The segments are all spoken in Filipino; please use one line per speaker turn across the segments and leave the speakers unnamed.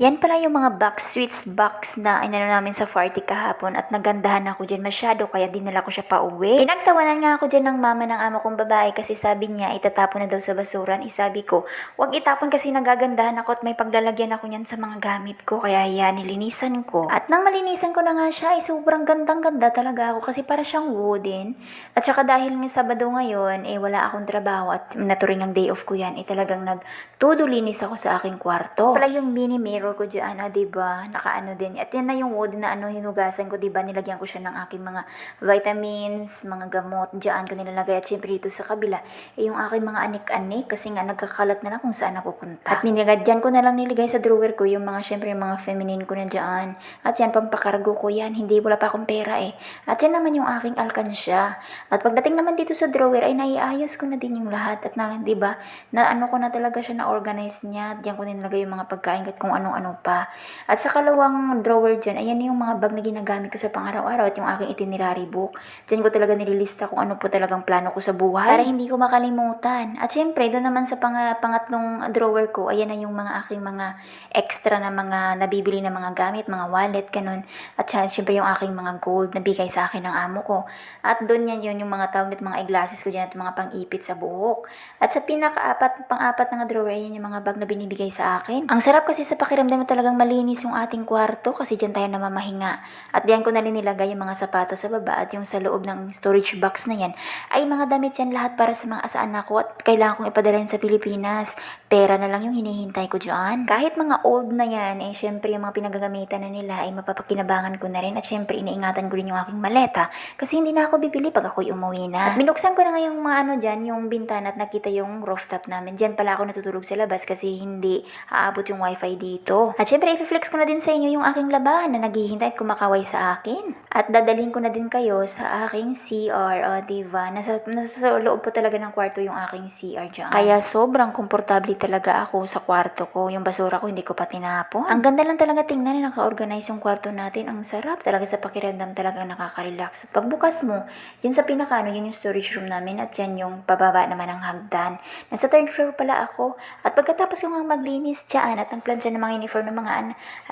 Yan pala yung mga box, sweets box na inano namin sa party kahapon at nagandahan ako dyan masyado kaya dinala ko siya pa uwi. Pinagtawanan nga ako dyan ng mama ng ama kong babae kasi sabi niya itatapon na daw sa basuran. Isabi ko, wag itapon kasi nagagandahan ako at may paglalagyan ako niyan sa mga gamit ko kaya yan nilinisan ko. At nang malinisan ko na nga siya ay sobrang gandang ganda talaga ako kasi para siyang wooden. At saka dahil nga Sabado ngayon eh wala akong trabaho at naturing ang day off ko yan eh talagang nagtudo linis ako sa aking kwarto. Pala yung mini mirror ko dyan, ah, diba? Nakaano din. At yan na yung wood na ano, hinugasan ko, diba? Nilagyan ko siya ng aking mga vitamins, mga gamot. Dyan ko nilalagay. At syempre dito sa kabila, eh, yung aking mga anik-anik kasi nga nagkakalat na na kung saan napupunta. At nilagyan ko na lang niligay sa drawer ko yung mga syempre yung mga feminine ko na dyan. At yan, pampakargo ko yan. Hindi, wala pa akong pera eh. At yan naman yung aking alkansya. At pagdating naman dito sa drawer, ay naiayos ko na din yung lahat. At na, di ba, na ano ko na talaga siya na-organize niya. Diyan ko nilagay yung mga pagkain at kung anong-ano pa. At sa kalawang drawer dyan, ayan yung mga bag na ginagamit ko sa pang-araw-araw at yung aking itinerary book. Diyan ko talaga nililista kung ano po talagang plano ko sa buhay para hindi ko makalimutan. At syempre, doon naman sa pang pangatlong drawer ko, ayan na yung mga aking mga extra na mga nabibili na mga gamit, mga wallet, ganun. At syempre yung aking mga gold na bigay sa akin ng amo ko. At doon yan yun yung mga tawag at mga eyeglasses ko dyan at mga pang-ipit sa buhok. At sa pinaka-apat, pang-apat na drawer, ayan yung mga bag na binibigay sa akin. Ang sarap kasi sa pakiramdam mo talagang malinis yung ating kwarto kasi dyan tayo namamahinga. At diyan ko na rin nilagay yung mga sapatos sa baba at yung sa loob ng storage box na yan ay mga damit yan lahat para sa mga sa anak ko at kailangan kong ipadala yan sa Pilipinas. Pera na lang yung hinihintay ko dyan. Kahit mga old na yan, eh syempre yung mga pinagagamitan na nila ay mapapakinabangan ko na rin at syempre iniingatan ko rin yung aking maleta kasi hindi na ako bibili pag ako'y umuwi na. At binuksan ko na nga yung mga ano dyan, yung bintana at nakita yung rooftop namin. Dyan pala ako natutulog sa labas kasi hindi aabot yung wifi dito. At syempre, i-flex ko na din sa inyo yung aking labahan na naghihintay at kumakaway sa akin. At dadalhin ko na din kayo sa aking CR, o diba? Nasa, nasa loob po talaga ng kwarto yung aking CR dyan. Kaya sobrang komportable talaga ako sa kwarto ko. Yung basura ko hindi ko pa tinapon. Ang ganda lang talaga tingnan na naka-organize yung kwarto natin. Ang sarap talaga sa pakiramdam talaga nakaka-relax. At pagbukas mo, yun sa pinaka ano, yun yung storage room namin at yan yung pababa naman ng hagdan. Nasa third floor pala ako. At pagkatapos ko nga maglinis dyan at ang plansya ng mga uniform ng mga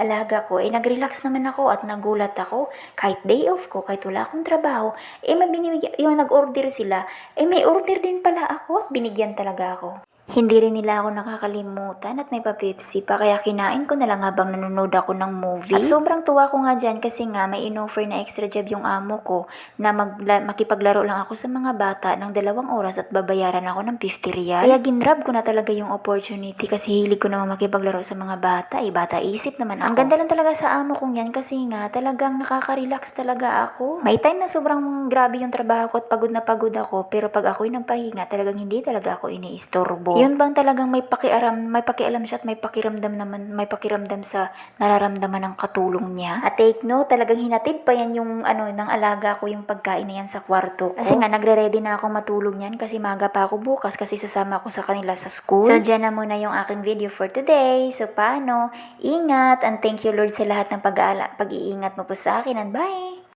alaga ko, eh nag-relax naman ako at nagulat ako. Kahit day off ko, kahit wala akong trabaho, eh mabinibigyan, yung nag-order sila, eh may order din pala ako at binigyan talaga ako. Hindi rin nila ako nakakalimutan at may pa-Pepsi pa kaya kinain ko na lang habang nanonood ako ng movie. At sobrang tuwa ko nga dyan kasi nga may inoffer na extra job yung amo ko na magla- makipaglaro lang ako sa mga bata ng dalawang oras at babayaran ako ng 50 real. Kaya ginrab ko na talaga yung opportunity kasi hilig ko naman makipaglaro sa mga bata. Eh, bata isip naman ako. Ang ganda lang talaga sa amo kong yan kasi nga talagang nakaka-relax talaga ako. May time na sobrang grabe yung trabaho ko at pagod na pagod ako pero pag ako'y nagpahinga talagang hindi talaga ako iniistorbo. Yun bang talagang may pakiaram, may pakialam siya at may pakiramdam naman, may pakiramdam sa nararamdaman ng katulong niya. At take note, talagang hinatid pa yan yung ano ng alaga ko yung pagkain na yan sa kwarto ko. Kasi nga nagre-ready na ako matulog niyan kasi maga pa ako bukas kasi sasama ako sa kanila sa school. So dyan na muna yung aking video for today. So paano? Ingat and thank you Lord sa lahat ng pag-iingat mo po sa akin and bye!